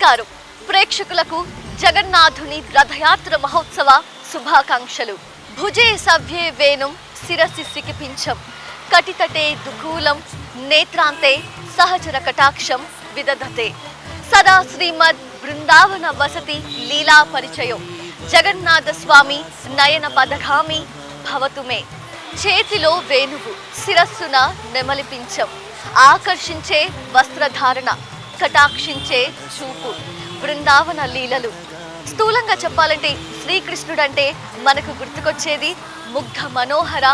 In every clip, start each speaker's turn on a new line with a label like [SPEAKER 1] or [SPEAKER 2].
[SPEAKER 1] నమస్కారం. ప్రేక్షకులకు జగన్నాథుని రథయాత్ర మహోత్సవ శుభాకాంక్షలు. భుజే సవ్యే వేణుం శిరసి సికిపించం. కటితటే దుకూలం నేత్రాంతే సహచర కటాక్షం విదధతే. సదా శ్రీమద్ బృందావన వసతి లీలా పరిచయం. జగన్నాథ స్వామి నయన పదగామి భవతు మే. చేతిలో వేణువు శిరస్సున నెమలిపించం ఆకర్షించే వస్త్రధారణ. కటాక్షించే చూపు బృందావన లీలలు. స్థూలంగా చెప్పాలంటే శ్రీకృష్ణుడంటే మనకు గుర్తుకొచ్చేది ముగ్ధ మనోహర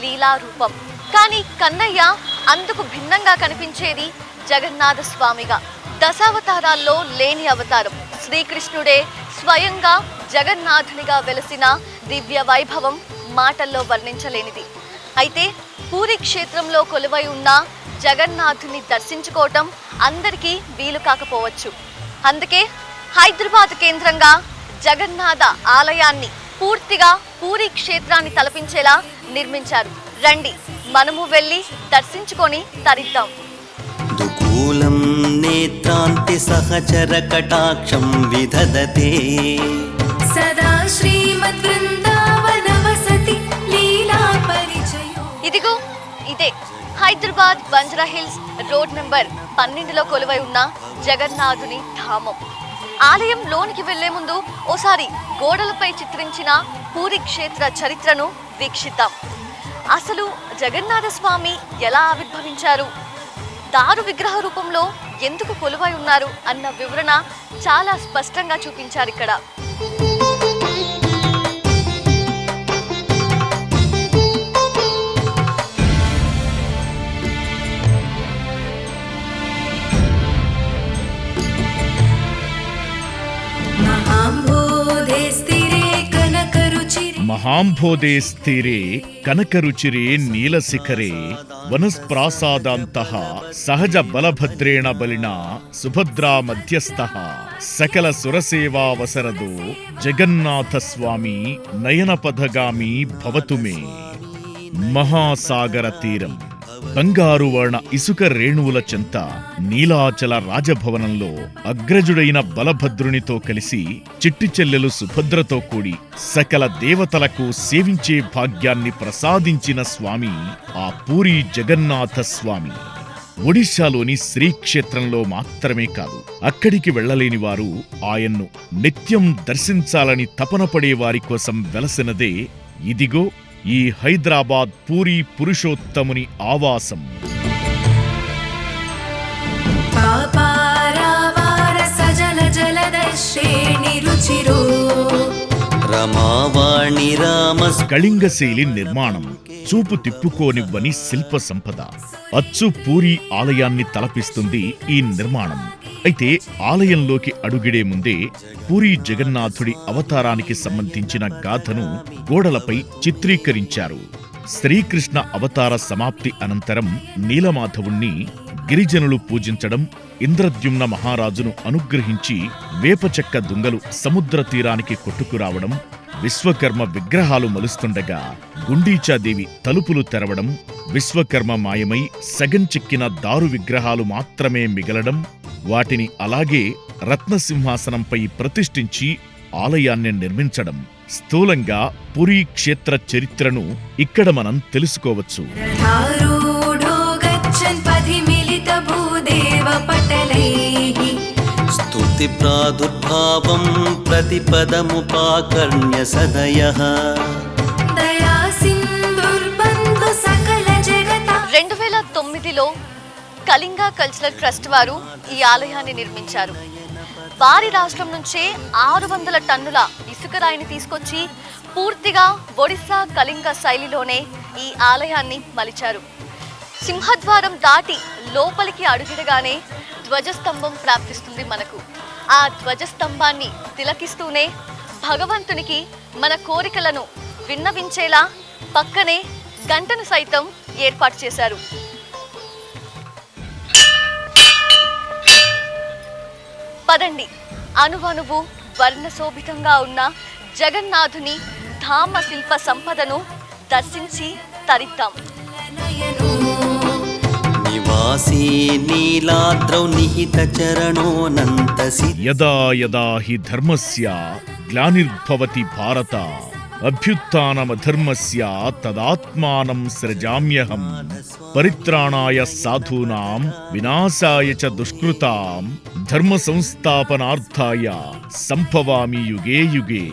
[SPEAKER 1] లీలారూపం. కానీ కన్నయ్య అందుకు భిన్నంగా కనిపించేది జగన్నాథ స్వామిగా. దశావతారాల్లో లేని అవతారం. శ్రీకృష్ణుడే స్వయంగా జగన్నాథునిగా వెలసిన దివ్య వైభవం మాటల్లో వర్ణించలేనిది. అయితే పూరి క్షేత్రంలో కొలువై ఉన్న జగన్నాథుని దర్శించుకోవటం అందరికీ వీలు కాకపోవచ్చు. అందుకే హైదరాబాద్ కేంద్రంగా జగన్నాథ ఆలయాన్ని పూర్తిగా పూరి క్షేత్రాన్ని తలపించేలా నిర్మించారు. రండి మనము వెళ్ళి దర్శించుకొని తరిద్దాం.
[SPEAKER 2] దుకూలం నేత్రాంతి సహచర కటాక్షం
[SPEAKER 3] విధదతే.
[SPEAKER 1] సదా శ్రీమద్ Hyderabad Banjara Hills road number పన్నెండులో కొలువై ఉన్న జగన్నాథుని ధామం. ఆలయం లోనికి వెళ్ళే ముందు ఓసారి గోడలపై చిత్రించిన పూరి క్షేత్ర చరిత్రను వీక్షిద్దాం. అసలు జగన్నాథ స్వామి ఎలా ఆవిర్భవించారు? దారు విగ్రహ రూపంలో ఎందుకు కొలువై ఉన్నారు? అన్న వివరణ చాలా స్పష్టంగా చూపించారు ఇక్కడ.
[SPEAKER 3] ಮಹಾಂಭೋದೆ
[SPEAKER 4] ಸ್ಥಿರೆ ಕನಕರುಚಿರೆ ನೀಲಶಿಖರೆ ವನಸ್ಪ್ರಾಸಾದಂತಹ ಸಹಜ ಬಲಭದ್ರೇಣ ಬಲಿನ ಸುಭದ್ರಾ ಮಧ್ಯಸ್ಥಃ ಸಕಲ ಸುರಸೇವಾವಸರದು ಜಗನ್ನಾಥ ಸ್ವಾಮಿ ನಯನ ಪದಗಾಮಿ ಭವತು ಮೇ ಮಹಾಸಾಗರ ತೀರಂ బంగారు వర్ణ ఇసుక రేణువుల చెంత నీలాచల రాజభవనంలో అగ్రజుడైన బలభద్రునితో కలిసి చిట్టి చెల్లెలు సుభద్రతో కూడి సకల దేవతలకు సేవించే భాగ్యాన్ని ప్రసాదించిన స్వామి ఆ పూరి జగన్నాథ స్వామి. ఒడిశాలోని శ్రీక్షేత్రంలో మాత్రమే కాదు అక్కడికి వెళ్ళలేని వారు ఆయన్ను నిత్యం దర్శించాలని తపన పడే వారి కోసం వెలసినదే ఇదిగో ఈ హైదరాబాద్ పూరి పురుషోత్తముని ఆవాసం. కళింగశైలి నిర్మాణం చూపు తిప్పుకోనివ్వని శిల్ప సంపద అచ్చు పూరి ఆలయాన్ని తలపిస్తుంది ఈ నిర్మాణం. అయితే ఆలయంలోకి అడుగిడే ముందే పూరి జగన్నాథుడి అవతారానికి సంబంధించిన గాథను గోడలపై చిత్రీకరించారు. శ్రీకృష్ణ అవతార సమాప్తి అనంతరం నీలమాధవుణ్ణి గిరిజనులు పూజించడం ఇంద్రద్యుమ్న మహారాజును అనుగ్రహించి వేపచెక్క దుంగలు సముద్ర తీరానికి కొట్టుకురావడం విశ్వకర్మ విగ్రహాలు మలుస్తుండగా గుండీచాదేవి తలుపులు తెరవడం విశ్వకర్మ మాయమై సగం చిక్కిన దారు విగ్రహాలు మాత్రమే మిగలడం వాటిని అలాగే రత్నసింహాసనంపై ప్రతిష్ఠించి ఆలయాన్ని నిర్మించడం స్థూలంగా పురీ క్షేత్ర చరిత్రను ఇక్కడ మనం తెలుసుకోవచ్చు.
[SPEAKER 2] ప్రాదుర్భావం ప్రతిపదముపాకర్ణ్య సదయ.
[SPEAKER 1] రెండు వేల తొమ్మిదిలో కళింగ కల్చరల్ ట్రస్ట్ వారు ఈ ఆలయాన్ని నిర్మించారు. వారి రాష్ట్రం నుంచే ఆరు వందల టన్నుల ఇసుక రాయిని తీసుకొచ్చి పూర్తిగా ఒడిశా కళింగ శైలిలోనే ఈ ఆలయాన్ని మలిచారు. సింహద్వారం దాటి లోపలికి అడుగిడగానే ధ్వజస్తంభం ప్రాప్తిస్తుంది మనకు. ఆ ధ్వజస్తంభాన్ని తిలకిస్తూనే భగవంతునికి మన కోరికలను విన్నవించేలా పక్కనే గంటను సైతం ఏర్పాటు చేశారు. పదండి. అనువనువు వర్ణశోభితంగా ఉన్న జగన్నాథుని ధామ శిల్ప సంపదను దర్శించి తరిద్దాం.
[SPEAKER 2] నివాసీ నీలాద్రౌ
[SPEAKER 4] యదా యదా హి ధర్మస్య గ్లానిర్భవతి భారత. అభ్యుత్నమధర్మస్య తదాత్మానం సృజామ్యహం పరిత్రాణాయ సాధూనాం వినాశాయ చ దుష్కృతాం ధర్మ సంస్థాపనార్థాయ సంభవామి యుగే యుగే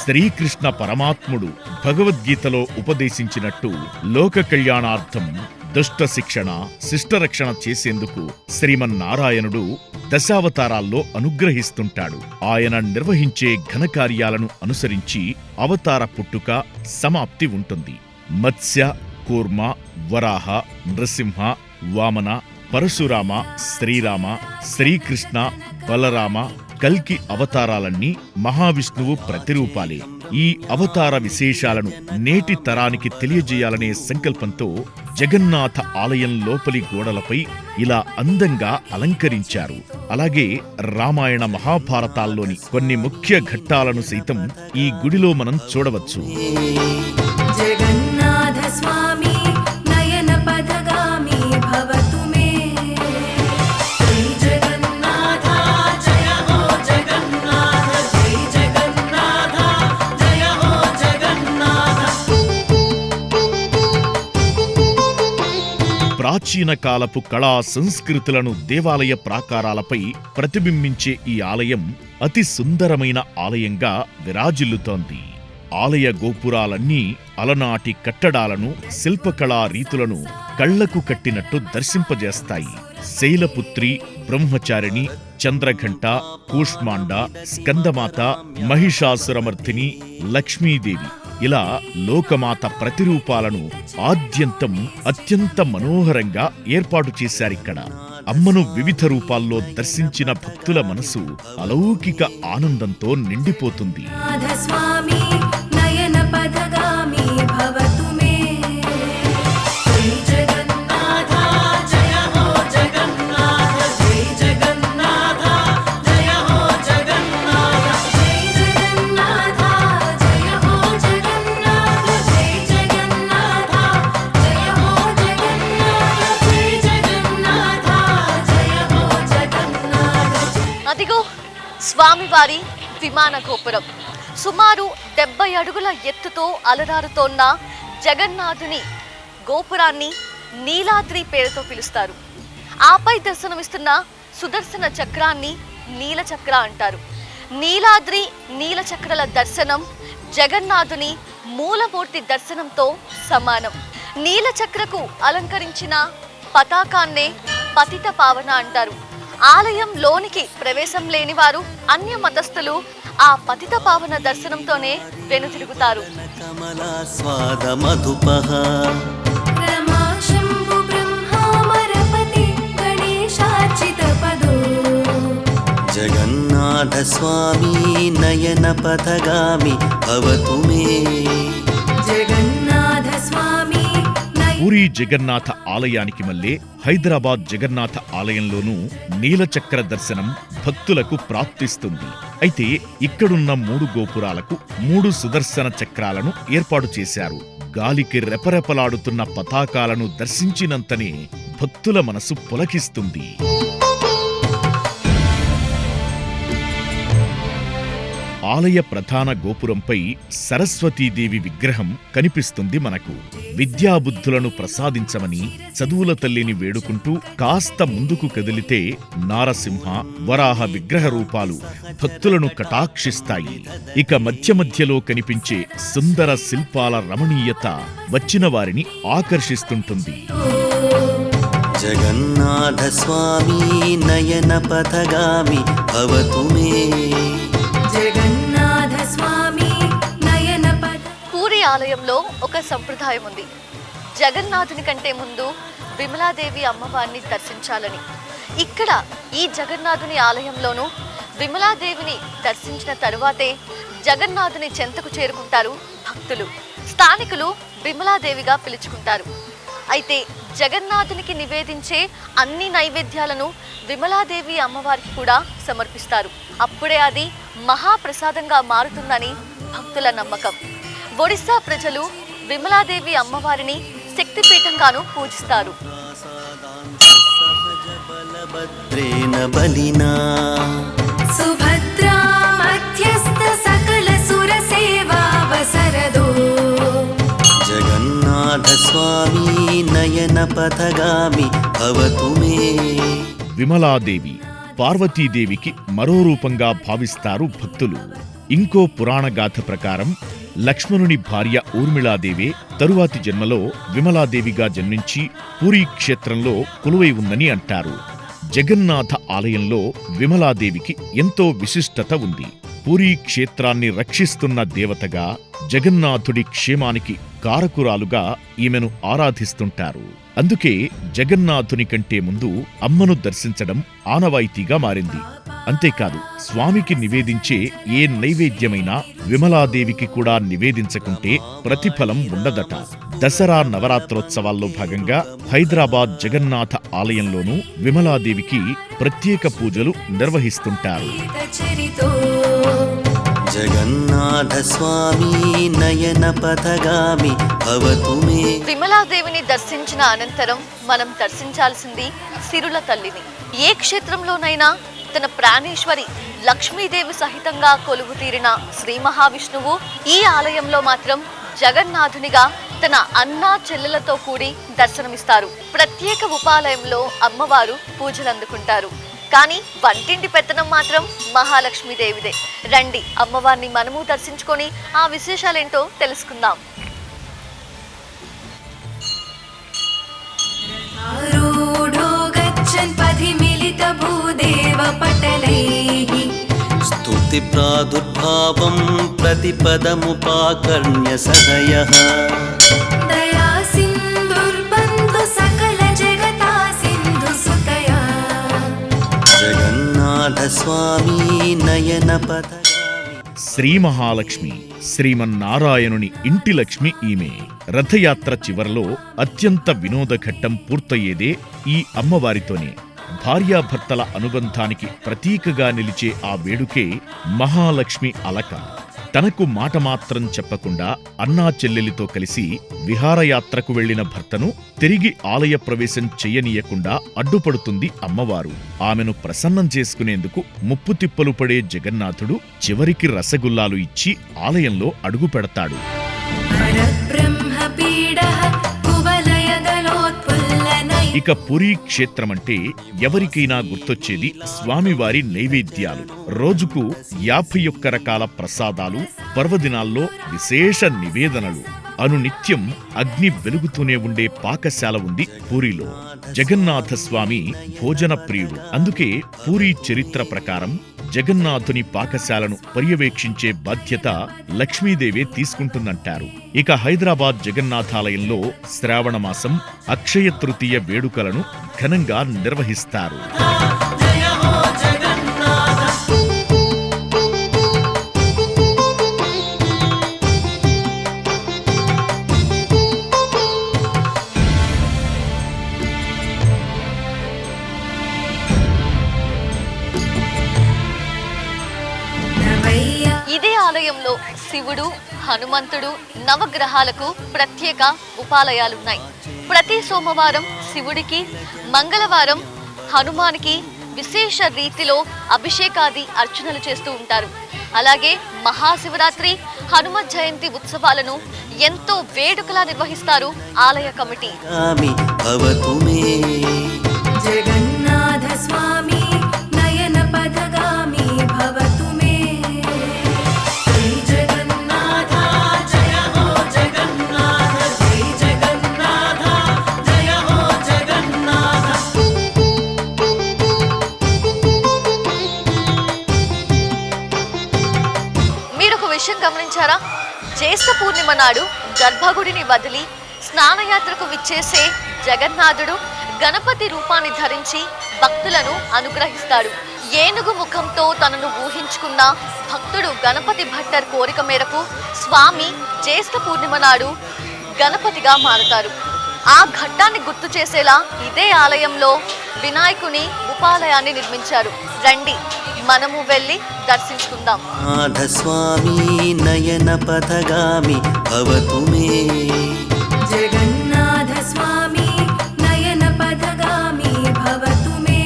[SPEAKER 4] శ్రీకృష్ణ పరమాత్ముడు భగవద్గీతలో ఉపదేశించినట్టు లోక కళ్యాణార్థం దుష్ట శిక్షణ శిష్టరక్షణ చేసేందుకు శ్రీమన్నారాయణుడు దశావతారాల్లో అనుగ్రహిస్తుంటాడు. ఆయన నిర్వహించే ఘనకార్యాలను అనుసరించి అవతార పుట్టుక సమాప్తి ఉంటుంది. మత్స్య కూర్మ వరాహ నృసింహ వామన పరశురామ శ్రీరామ శ్రీకృష్ణ బలరామ కల్కి అవతారాలన్నీ మహావిష్ణువు ప్రతిరూపాలే. ఈ అవతార విశేషాలను నేటి తరానికి తెలియజేయాలనే సంకల్పంతో జగన్నాథ ఆలయం లోపలి గోడలపై ఇలా అందంగా అలంకరించారు. అలాగే రామాయణ మహాభారతాల్లోని కొన్ని ముఖ్య ఘట్టాలను సైతం ఈ గుడిలో మనం చూడవచ్చు. ప్రాచీన కాలపు కళా సంస్కృతులను దేవాలయ ప్రాకారాలపై ప్రతిబింబించే ఈ ఆలయం అతి సుందరమైన ఆలయంగా విరాజిల్లుతోంది. ఆలయ గోపురాలన్నీ అలనాటి కట్టడాలను శిల్పకళా రీతులను కళ్ళకు కట్టినట్టు దర్శింపజేస్తాయి. శైలపుత్రి బ్రహ్మచారిణి చంద్రఘంట కూష్మాండ స్కందమాత మహిషాసురమర్ధిని లక్ష్మీదేవి ఇలా లోకమాత ప్రతిరూపాలను ఆద్యంతం అత్యంత మనోహరంగా ఏర్పాటు చేశారిక్కడ అమ్మను వివిధ రూపాల్లో దర్శించిన భక్తుల మనసు అలౌకిక ఆనందంతో నిండిపోతుంది.
[SPEAKER 1] విమాన గోపురం సుమారు డెబ్బై అడుగుల ఎత్తుతో అలరారుతోన్న జగన్నాథుని గోపురాన్ని నీలాద్రి పేరుతో పిలుస్తారు. ఆపై దర్శనమిస్తున్న సుదర్శన చక్రాన్ని నీలచక్ర అంటారు. నీలాద్రి నీలచక్రల దర్శనం జగన్నాథుని మూలమూర్తి దర్శనంతో సమానం. నీలచక్రకు అలంకరించిన పతాకాన్నే పతిత పావన అంటారు. ఆలయం లోనికి ప్రవేశం లేని వారు అన్య మతస్థులు ఆ పతిత పావన దర్శనంతోనే వెనుతిరుగుతారు.
[SPEAKER 2] జగన్నాథ స్వామి నయన పథగామి
[SPEAKER 3] అవతు మే. జగన్
[SPEAKER 4] పూరి జగన్నాథ ఆలయానికి మల్లే హైదరాబాద్ జగన్నాథ ఆలయంలోనూ నీలచక్ర దర్శనం భక్తులకు ప్రాప్తిస్తుంది. అయితే ఇక్కడున్న మూడు గోపురాలకు మూడు సుదర్శన చక్రాలను ఏర్పాటు చేశారు. గాలికి రెపరెపలాడుతున్న పతాకాలను దర్శించినంతనే భక్తుల మనసు పులకిస్తుంది. ఆలయ ప్రధాన గోపురంపై సరస్వతీదేవి విగ్రహం కనిపిస్తుంది మనకు. విద్యాబుద్ధులను ప్రసాదించమని చదువుల తల్లిని వేడుకుంటూ కాస్త ముందుకు కదిలితే నారసింహ వరాహ విగ్రహ రూపాలు భక్తులను కటాక్షిస్తాయి. ఇక మధ్య మధ్యలో కనిపించే సుందర శిల్పాల రమణీయత వచ్చిన వారిని ఆకర్షిస్తుంటుంది.
[SPEAKER 2] జగన్నాథ స్వామి
[SPEAKER 3] నయన పథగామి భవతు
[SPEAKER 1] మే. ఆలయంలో ఒక సంప్రదాయం ఉంది. జగన్నాథుని కంటే ముందు విమలాదేవి అమ్మవారిని దర్శించాలని. ఇక్కడ ఈ జగన్నాథుని ఆలయంలోనూ విమలాదేవిని దర్శించిన తరువాతే జగన్నాథుని చెంతకు చేరుకుంటారు భక్తులు. స్థానికులు విమలాదేవిగా పిలుచుకుంటారు. అయితే జగన్నాథునికి నివేదించే అన్ని నైవేద్యాలను విమలాదేవి అమ్మవారికి కూడా సమర్పిస్తారు. అప్పుడే అది మహాప్రసాదంగా మారుతుందని భక్తుల నమ్మకం. ఒడిశా ప్రజలు విమలాదేవి అమ్మవారిని శక్తిపీఠంగాను పూజిస్తారు.
[SPEAKER 3] సకల
[SPEAKER 2] జగన్నాథ స్వామి
[SPEAKER 4] విమలాదేవి పార్వతీదేవికి మరో రూపంగా భావిస్తారు భక్తులు. ఇంకో పురాణ గాథ ప్రకారం లక్ష్మణుని భార్య ఊర్మిళాదేవే తరువాతి జన్మలో విమలాదేవిగా జన్మించి పూరీ క్షేత్రంలో కొలువై ఉందని అంటారు. జగన్నాథ ఆలయంలో విమలాదేవికి ఎంతో విశిష్టత ఉంది. పూరీ క్షేత్రాన్ని రక్షిస్తున్న దేవతగా జగన్నాథుడి క్షేమానికి కారకురాలుగా ఈమెను ఆరాధిస్తుంటారు. అందుకే జగన్నాథుని కంటే ముందు అమ్మను దర్శించడం ఆనవాయితీగా మారింది. అంతేకాదు స్వామికి నివేదించే ఏ నైవేద్యమైనా విమలాదేవికి కూడా నివేదించకుంటే ప్రతిఫలం ఉండదట. దసరా నవరాత్రోత్సవాల్లో భాగంగా హైదరాబాద్ జగన్నాథ ఆలయంలోనూ విమలాదేవికి ప్రత్యేక పూజలు నిర్వహిస్తుంటారు.
[SPEAKER 2] జగన్నాథస్వామి నయన పథగామి
[SPEAKER 1] విమలాదేవిని దర్శించిన అనంతరం మనం దర్శించాల్సింది సిరుల తల్లిని. ఏ క్షేత్రంలోనైనా తన ప్రాణేశ్వరి లక్ష్మీదేవి సహితంగా కొలువు తీరిన శ్రీ మహావిష్ణువు ఈ ఆలయంలో మాత్రం జగన్నాథునిగా తన అన్నా చెల్లెలతో కూడి దర్శనమిస్తారు. ప్రత్యేక ఉపాలయంలో అమ్మవారు పూజలు అందుకుంటారు కానీ వంటింటి పెత్తనం మాత్రం మహాలక్ష్మీదేవిదే. రండి అమ్మవారిని మనము దర్శించుకొని ఆ విశేషాలేంటో తెలుసుకుందాం.
[SPEAKER 2] స్తుతి ప్రాదుర్భావం ప్రతిపదముపాకర్ణ్య సదయ స్వామి నయన
[SPEAKER 4] శ్రీ మహాలక్ష్మి శ్రీమన్నారాయణుని ఇంటి లక్ష్మి ఈమె రథయాత్ర చివరలో అత్యంత వినోద ఘట్టం పూర్తయ్యేదే ఈ అమ్మవారితోనే భార్యాభర్తల అనుబంధానికి ప్రతీకగా నిలిచే ఆ వేడుకే మహాలక్ష్మి అలక తనకు మాట మాత్రం చెప్పకుండా అన్నా చెల్లెలితో కలిసి విహారయాత్రకు వెళ్ళిన భర్తను తిరిగి ఆలయ ప్రవేశం చెయ్యనీయకుండా అడ్డుపడుతుంది అమ్మవారు. ఆమెను ప్రసన్నం చేసుకునేందుకు ముప్పు తిప్పలు పడే జగన్నాథుడు చివరికి రసగుల్లాలు ఇచ్చి ఆలయంలో అడుగు పెడతాడు ఇక పురీ క్షేత్రమంటే ఎవరికైనా గుర్తొచ్చేది స్వామివారి నైవేద్యాలు. రోజుకు యాభై ఒక్క రకాల ప్రసాదాలు పర్వదినాల్లో విశేష నివేదనలు. అనునిత్యం అగ్ని వెలుగుతూనే ఉండే పాకశాల ఉంది పూరిలో. జగన్నాథ స్వామి భోజన ప్రియుడు. అందుకే పూరీ చరిత్ర ప్రకారం జగన్నాథుని పాకశాలను పర్యవేక్షించే బాధ్యత లక్ష్మీదేవే తీసుకుంటుందంటారు. ఇక హైదరాబాద్ జగన్నాథాలయంలో శ్రావణ మాసం అక్షయ తృతీయ వేడుకలను ఘనంగా నిర్వహిస్తారు.
[SPEAKER 1] శివుడు హనుమంతుడు నవగ్రహాలకు ప్రత్యేక ఉపాలయాలున్నాయి. ప్రతి సోమవారం శివుడికి మంగళవారం హనుమానికి విశేష రీతిలో అభిషేకాది అర్చనలు చేస్తూ ఉంటారు. అలాగే మహాశివరాత్రి హనుమత్ జయంతి ఉత్సవాలను ఎంతో వేడుకలా నిర్వహిస్తారు ఆలయ కమిటీ.
[SPEAKER 2] గామి భవతు
[SPEAKER 1] నాడు గర్భగుడిని వదిలి స్నానయాత్రకు విచ్చేసే జగన్నాథుడు గణపతి రూపాన్ని ధరించి భక్తులను అనుగ్రహిస్తాడు. ఏనుగు ముఖంతో తనను ఊహించుకున్న భక్తుడు గణపతి భట్టర్ కోరిక మేరకు స్వామి జ్యేష్ఠ పూర్ణిమ నాడు గణపతిగా మారుతారు. ఆ ఘట్టాన్ని గుర్తు చేసేలా ఇదే ఆలయంలో వినాయకుని ఉపాలయాన్ని నిర్మించారు. రండి. మనము వెళ్ళి దర్శించుకుందాం.
[SPEAKER 2] నాథస్వామి నయన పథగామి భవతు
[SPEAKER 3] మే. జగన్నాథ స్వామి నయన పథగామి భవతుమే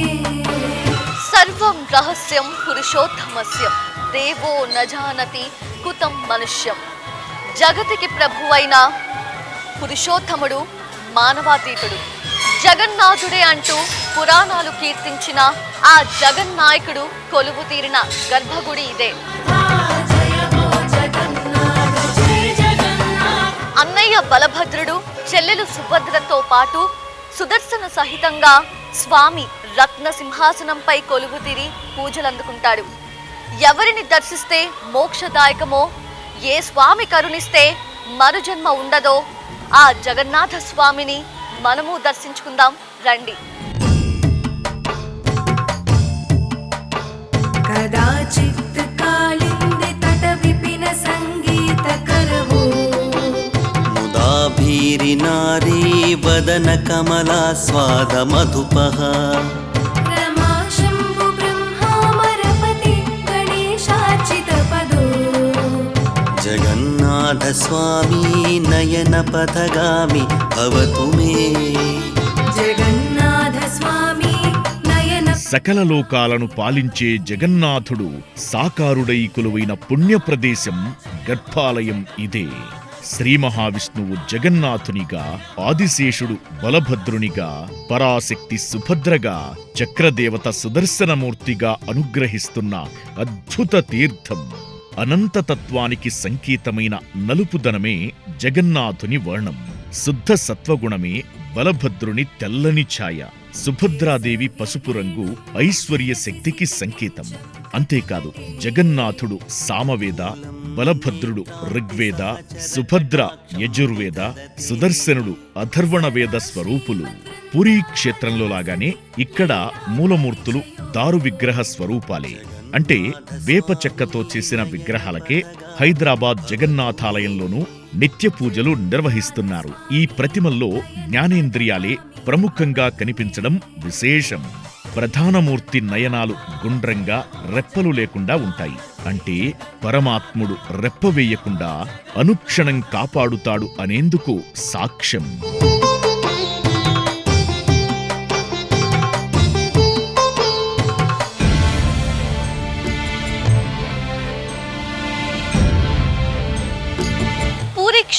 [SPEAKER 1] సర్వం రహస్యం పురుషోత్తమస్యం దేవో నజానతి కుతం మనుష్యం. జగతికి ప్రభువైన పురుషోత్తముడు మానవాతీతుడు. జగన్నాథుడే అంటూ పురాణాలు కీర్తించిన ఆ జగన్నాయకుడు కొలువు తీరిన గర్భగుడి ఇదే. అన్నయ్య బలభద్రుడు చెల్లెలు సుభద్రతో పాటు సుదర్శన సహితంగా స్వామి రత్న సింహాసనంపై కొలువు తీరి పూజలందుకుంటాడు. ఎవరిని దర్శిస్తే మోక్షదాయకమో ఏ స్వామి కరుణిస్తే మరుజన్మ ఉండదో ఆ జగన్నాథ స్వామిని మనము దర్శించుకుందాం. రండి. ీరి
[SPEAKER 2] తట నారీ
[SPEAKER 3] వదన కమలా స్వాద మధుపహ.
[SPEAKER 2] जगन्नाथस्वामी नयनपथगामि भवतु मे
[SPEAKER 3] जगन्नाथ स्वामी नयन
[SPEAKER 4] సకల లోకాలను పాలించే జగన్నాథుడు సాకారుడై కొలువైన పుణ్య ప్రదేశం గర్భాలయం ఇదే శ్రీ మహావిష్ణువు జగన్నాథునిగా ఆదిశేషుడు బలభద్రునిగా పరాశక్తి సుభద్రగా చక్రదేవత సుదర్శనమూర్తిగా అనుగ్రహిస్తున్న అద్భుత తీర్థం అనంతతత్వానికి సంకేతమైన నలుపుదనమే జగన్నాథుని వర్ణం. శుద్ధ సత్వగుణమే బలభద్రుని తెల్లని ఛాయ. సుభద్రాదేవి పసుపు రంగు ఐశ్వర్య శక్తికి సంకేతం. అంతేకాదు జగన్నాథుడు సామవేద బలభద్రుడు ఋగ్వేద సుభద్ర యజుర్వేద సుదర్శనుడు అథర్వణవేద స్వరూపులు. పురీ క్షేత్రంలో లాగానే ఇక్కడ మూలమూర్తులు దారు విగ్రహ స్వరూపాలే. అంటే వేప చెక్కతో చేసిన విగ్రహాలకే హైదరాబాద్ జగన్నాథాలయంలోనూ నిత్య పూజలు నిర్వహిస్తున్నారు. ఈ ప్రతిమల్లో జ్ఞానేంద్రియాలే ప్రముఖంగా కనిపించడం విశేషం. ప్రధానమూర్తి నయనాలు గుండ్రంగా రెప్పలు లేకుండా ఉంటాయి. అంటే పరమాత్ముడు రెప్ప వేయకుండా అనుక్షణం కాపాడుతాడు అనేందుకు సాక్ష్యం.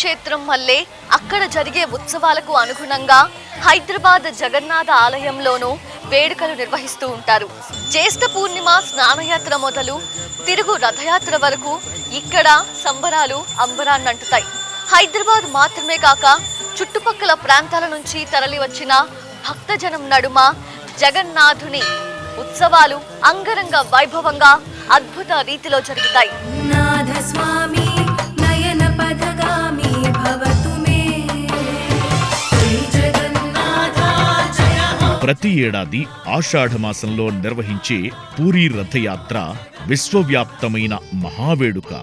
[SPEAKER 1] క్షేత్రం వల్లే అక్కడ జరిగే ఉత్సవాలకు అనుగుణంగా హైదరాబాద్ జగన్నాథ ఆలయంలోనూ వేడుకలు నిర్వహిస్తూ ఉంటారు. జ్యేష్ఠ పూర్ణిమ స్నానయాత్ర మొదలు తిరుగు రథయాత్ర వరకు ఇక్కడ సంబరాలు అంబరాన్నంటుతాయి హైదరాబాద్ మాత్రమే కాక చుట్టుపక్కల ప్రాంతాల నుంచి తరలి వచ్చిన భక్తజనం నడుమ జగన్నాథుని ఉత్సవాలు అంగరంగ వైభవంగా అద్భుత రీతిలో జరుగుతాయి.
[SPEAKER 3] నాథస్వామి
[SPEAKER 4] ప్రతి ఏడాది ఆషాఢమాసంలో నిర్వహించే పూరీ రథయాత్ర విశ్వవ్యాప్తమైన మహావేడుక.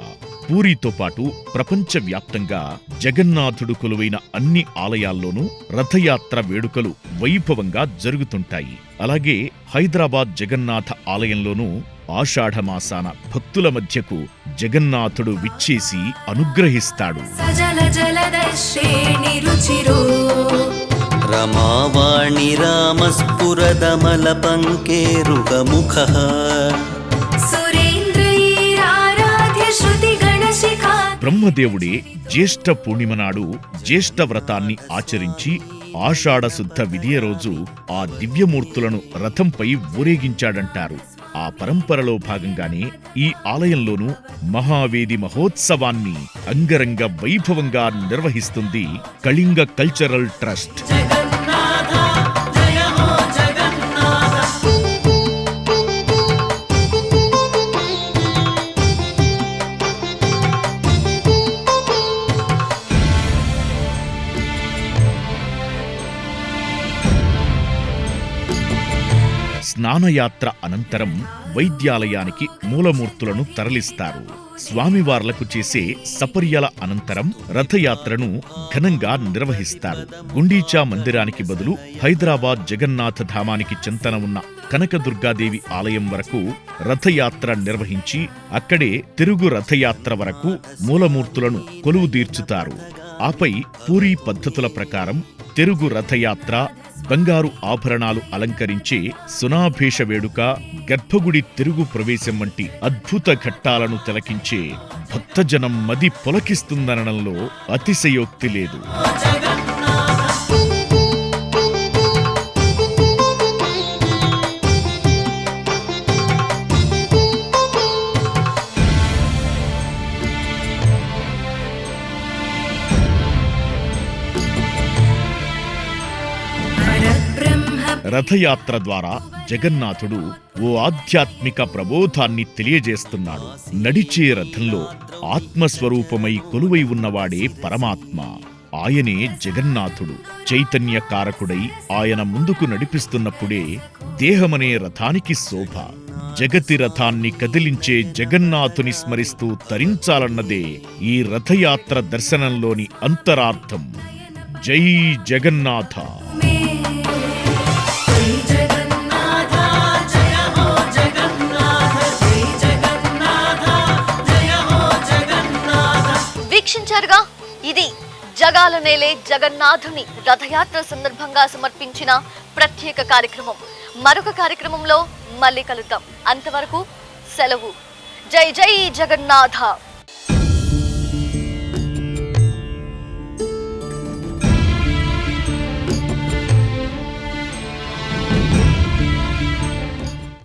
[SPEAKER 4] పూరితో పాటు ప్రపంచవ్యాప్తంగా జగన్నాథుడు కొలువైన అన్ని ఆలయాల్లోనూ రథయాత్ర వేడుకలు వైభవంగా జరుగుతుంటాయి. అలాగే హైదరాబాద్ జగన్నాథ ఆలయంలోనూ ఆషాఢమాసాన భక్తుల మధ్యకు జగన్నాథుడు విచ్చేసి అనుగ్రహిస్తాడు.
[SPEAKER 2] रमावाणि रामस्फुरदमलपङ्केरुगमुखः
[SPEAKER 3] सुरेन्द्रैराराध्य श्रुतिगणशिखा
[SPEAKER 4] బ్రహ్మదేవుడే జ్యేష్ఠ పూర్ణిమ నాడు జ్యేష్ఠ వ్రతాన్ని ఆచరించి ఆషాఢ శుద్ధ విధియ రోజు ఆ దివ్యమూర్తులను రథంపై ఊరేగించాడంటారు ఆ పరంపరలో భాగంగానే ఈ ఆలయంలోనూ మహావేది మహోత్సవాన్ని అంగరంగ వైభవంగా నిర్వహిస్తుంది కళింగ కల్చరల్ ట్రస్ట్ స్నానయాత్ర అనంతరం వైద్యాలయానికి మూలమూర్తులను తరలిస్తారు. స్వామివార్లకు చేసే సపర్యల అనంతరం రథయాత్రను ఘనంగా నిర్వహిస్తారు. గుండీచా మందిరానికి బదులు హైదరాబాద్ జగన్నాథ ధామానికి చెంతన ఉన్న కనకదుర్గాదేవి ఆలయం వరకు రథయాత్ర నిర్వహించి అక్కడే తిరుగు రథయాత్ర వరకు మూలమూర్తులను కొలువు తీర్చుతారు ఆపై పూరీ పద్ధతుల ప్రకారం తిరుగు రథయాత్ర బంగారు ఆభరణాలు అలంకరించే సునాభేష వేడుక గర్భగుడి తిరుగు ప్రవేశం వంటి అద్భుత ఘట్టాలను తిలకించే భక్తజనం మది పులకిస్తుందనడంలో అతిశయోక్తి లేదు. రథయాత్ర ద్వారా జగన్నాథుడు ఓ ఆధ్యాత్మిక ప్రబోధాన్ని తెలియజేస్తున్నాడు. నడిచే రథంలో ఆత్మస్వరూపమై కొలువై ఉన్నవాడే పరమాత్మ. ఆయనే జగన్నాథుడు. చైతన్య కారకుడై ఆయన ముందుకు నడిపిస్తున్నప్పుడే దేహమనే రథానికి శోభ. జగతి రథాన్ని కదిలించే జగన్నాథుని స్మరిస్తూ తరించాలన్నదే ఈ రథయాత్ర దర్శనంలోని అంతరార్థం. జై జగన్నాథ!
[SPEAKER 1] వీక్షించారుగా ఇది జగాల నేలే జగన్నాథుని రథయాత్ర సందర్భంగా సమర్పించిన ప్రత్యేక కార్యక్రమం. మరొక కార్యక్రమంలో మళ్ళీ కలుద్దాం. అంతవరకు సెలవు. జై జై జగన్నాథ!